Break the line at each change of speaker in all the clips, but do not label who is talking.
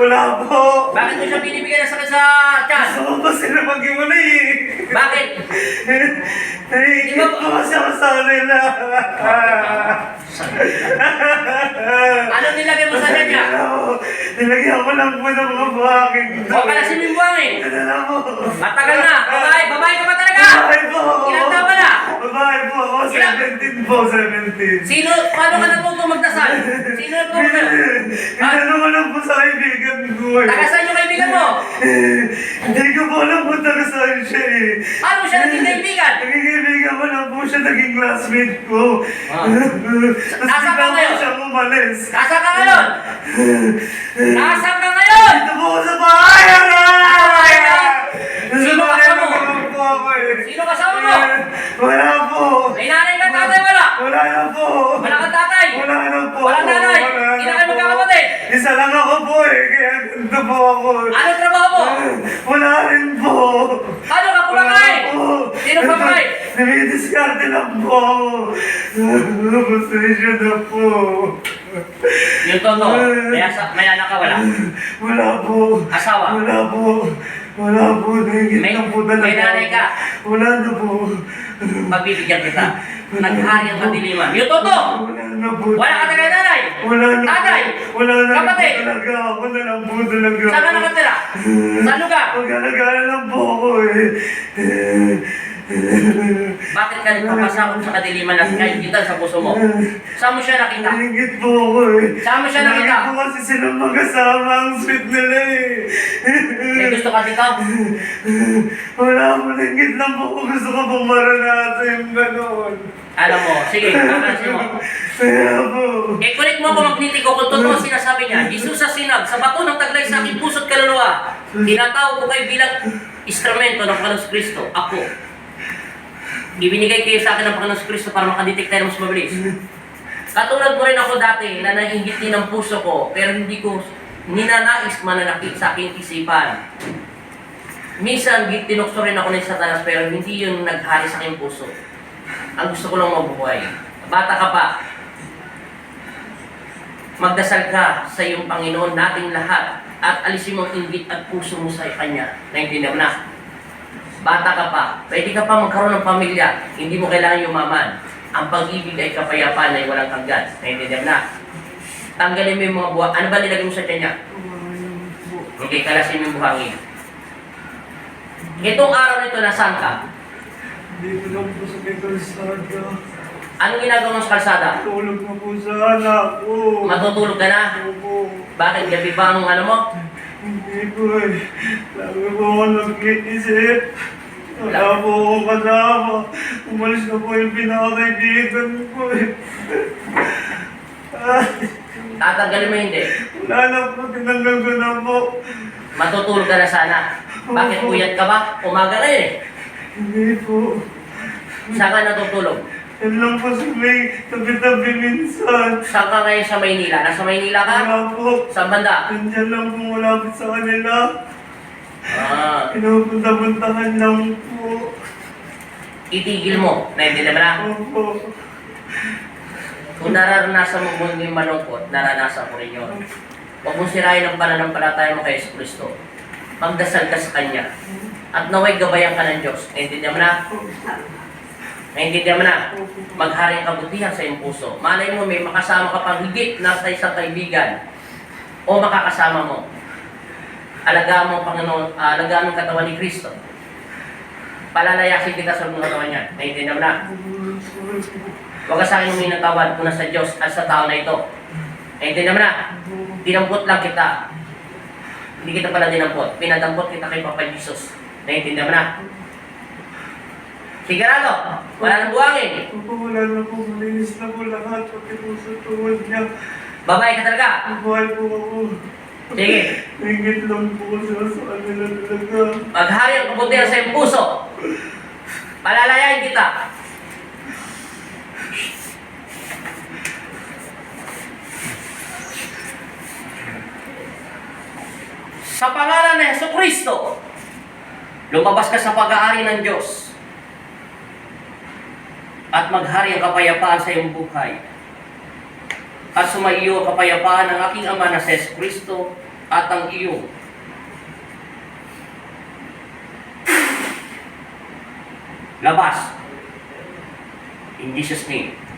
Wala po.
Bakit mo siya binibigyan ng sakit sa tiyan?
Gusto ko kasi na mag-iwalay eh.
Bakit?
Naiingit po kasi ako sa kanila.
Ano nilagay mo sa tiyan niya?
Nilagyan ko lang po ng mga buhangin.
Huwag ka na sinimbang eh.
Ano na po?
Matagal na. Babae, babae ka ba talaga?
Babae po.
Ilang taon ka na?
Babae po ako.
Ilang?
17 po, 17.
Sino, paano ka natuto magdasal? Sino po ka?
Inano ko lang po sa kaibigan ko eh.
Taga saan yung kaibigan mo?
Hindi ko po alam kung taga saan siya eh.
Paano mo siya naging kaibigan?
Naging kaibigan ko lang po siya, naging classmate ko.
Ah.
Tapos
Nasaan ka
bigla po
ngayon?
siya umalis.
Nasaan ka ngayon? Nasaan ka ngayon?
Dito po ako sa bahay!
ka?
Sa
Sino
bahay
kasama mo?
naman po ako eh.
Sino kasama mo?
Eh, Wala po.
May nanay ka, tatay, wala?
Wala na po.
Wala kang tatay?
Wala na po.
Walang nanay?
Wala na
Ilan kayo
po.
magkakapatid?
Isa lang ako po ganito po ako.
Ano trabaho mo?
Wala rin po.
Paano ka kumakain? Sino kumakain?
Namidiskarte lang po ako. Pasensya na po.
Yung totoo, may, asa, may anak ka, wala?
Wala po.
Asawa?
Wala po. Wala po. Nahingit
May-
lang po talaga.
may nanay ka?
Wala na po.
Pagbibigyan kita. Naghari ang kadiliman. Yung totoo,
Wala na po.
wala ka talaga nanay.
Wala na
Tatay?
Wala na
Kapatid?
talaga. Ako na po talaga.
Saan ka nakatira? Saan lugar?
Magkalagala lang po ako eh.
Bakit ka nagpapasakot sa kadiliman at kahit sa puso mo? Saan mo siya nakita?
Nahingit po ako eh.
Saan mo siya nakita?
Nahingit po kasi silang magkasama ang sweet nila eh.
May gusto ka dito?
Wala po, nahingit lang po ako. Gusto ko pong maranasan yung gano'n.
Alam mo, sige, kakasin mo. Eh, kulit mo ako magniti ko kung totoo ang sinasabi niya. Jesus sa sinag, sa bato ng taglay sa aking puso't kaluluwa, tinatawag ko kayo bilang instrumento ng Panginoon Kristo. Ako. Ibinigay kayo sa akin ng Panginoon Kristo para makadetect tayo mas mabilis. Katulad mo rin ako dati na nahingit din ang puso ko, pero hindi ko ninanais mananakit sa aking isipan. Minsan, tinukso rin ako ng satanas, pero hindi yun naghari sa aking puso. Ang gusto ko lang mabuhay. Bata ka pa, magdasal ka sa iyong Panginoon nating lahat at alisin mo inggit at puso mo sa Kanya. Naintindihan na? Bata ka pa, pwede ka pa magkaroon ng pamilya, hindi mo kailangan yumaman. Ang pag-ibig ay kapayapaan ay walang hanggan. Naintindihan na? Tanggalin mo yung mga buha. Ano ba nilagay mo sa niya? Hindi, kalasin mo yung buhangin. Itong araw nito, nasaan ka?
Ko lang po sa may kalsada.
Anong ginagawa mo sa kalsada?
Tulog na po sana ako.
Matutulog ka na?
Opo.
Bakit? Gabi pa ang ano mo?
Hindi po eh. Lagi po ako nag-iisip. Wala po akong kasama. Umalis na po yung pinakakaibigan ko eh.
Tatanggalin mo hindi.
wala na po, tinanggal ko na po.
Matutulog ka na sana. Bakit puyat ka ba? Umaga na eh.
Hindi po.
Saan ka natutulog?
Yan lang po sa may tabi-tabi minsan.
Saan ka ngayon sa Maynila? Nasa Maynila ka?
Wala po.
Saan banda?
Nandiyan lang po malapit sa kanila.
Ah,
Pinupunta-puntahan lang po.
itigil mo. Naintindihan mo na?
Opo.
Kung nararanasan mo muna yung malungkot, naranasan ko rin yun. Huwag mong sirain ang pananampalataya mo kay Yesu Kristo. Magdasal ka sa Kanya. At naway gabayan ka ng Diyos. Naintindihan mo na? Naintindihan mo na? Maghari ang kabutihan sa iyong puso. Malay mo, may makasama ka pang higit na sa isang kaibigan. O makakasama mo. Alagaan mo ang Panginoon, ah, alagaan ang katawan ni Kristo. Palalayasin kita sa mga katawan niya. Naintindihan mo na? Huwag ka sa akin humingi ng sa Diyos at sa tao na ito. Naintindihan mo na? Dinampot lang kita. Hindi kita pala dinampot. Pinadampot kita kay Papa Jesus. Naintindihan mo na? Sigurado, wala nang buhangin.
Opo, wala na po. Malinis na po lahat. Pati po sa tuhod niya.
Babae ka talaga.
Buhay po ako.
Sige,
Ingit lang po siya sa kanila talaga.
maghari ang kabutihan sa iyong puso. Palalayain kita. Sa pangalan ni Yeso Kristo, lumabas ka sa pag-aari ng Diyos at maghari ang kapayapaan sa iyong buhay. At sumaiyo ang kapayapaan ng aking Ama na Yeso Kristo at ang iyong labas. In Jesus' name.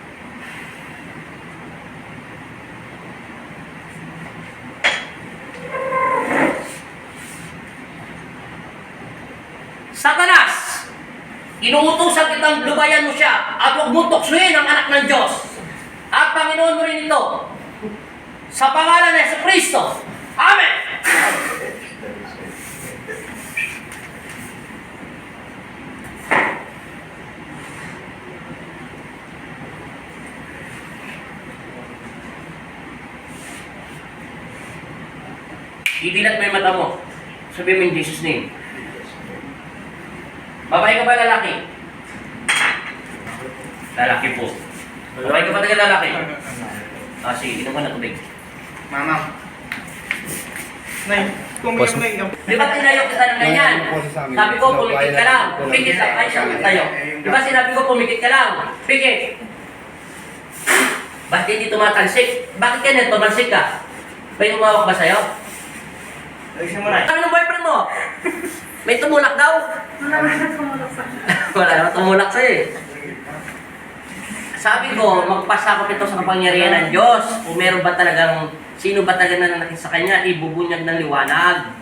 Satanas! Inuutosan kitang lubayan mo siya at huwag mo tuksuin ang anak ng Diyos. At Panginoon mo rin ito. Sa pangalan ng Yesu Kristo. Amen! Idilat mo yung mata mo. Sabi mo in Jesus' name. Babae ka ba lalaki? Lalaki po. Babae ka ba taga lalaki? Ah, sige, inom ka na tubig.
Mama. Nay, kumiyak na yung...
Di ba tinayo kita ng ganyan? Sabi ko, pumikit ka lang. Pikit lang. Ay, siya tayo. Di ba sinabi ko, pumikit ka lang? Pikit. Bakit hindi tumatalsik? Bakit ka na tumalsik ka? May umawak ba sa'yo?
Ayusin mo na.
Ano ng boyfriend mo? May tumulak daw.
Wala naman tumulog sa
Wala naman tumulak sa'yo eh. Sabi ko, magpasakop ito sa kapangyarihan ng Diyos. Kung meron ba talagang, sino ba talaga nananakit sa Kanya, ibubunyag ng liwanag.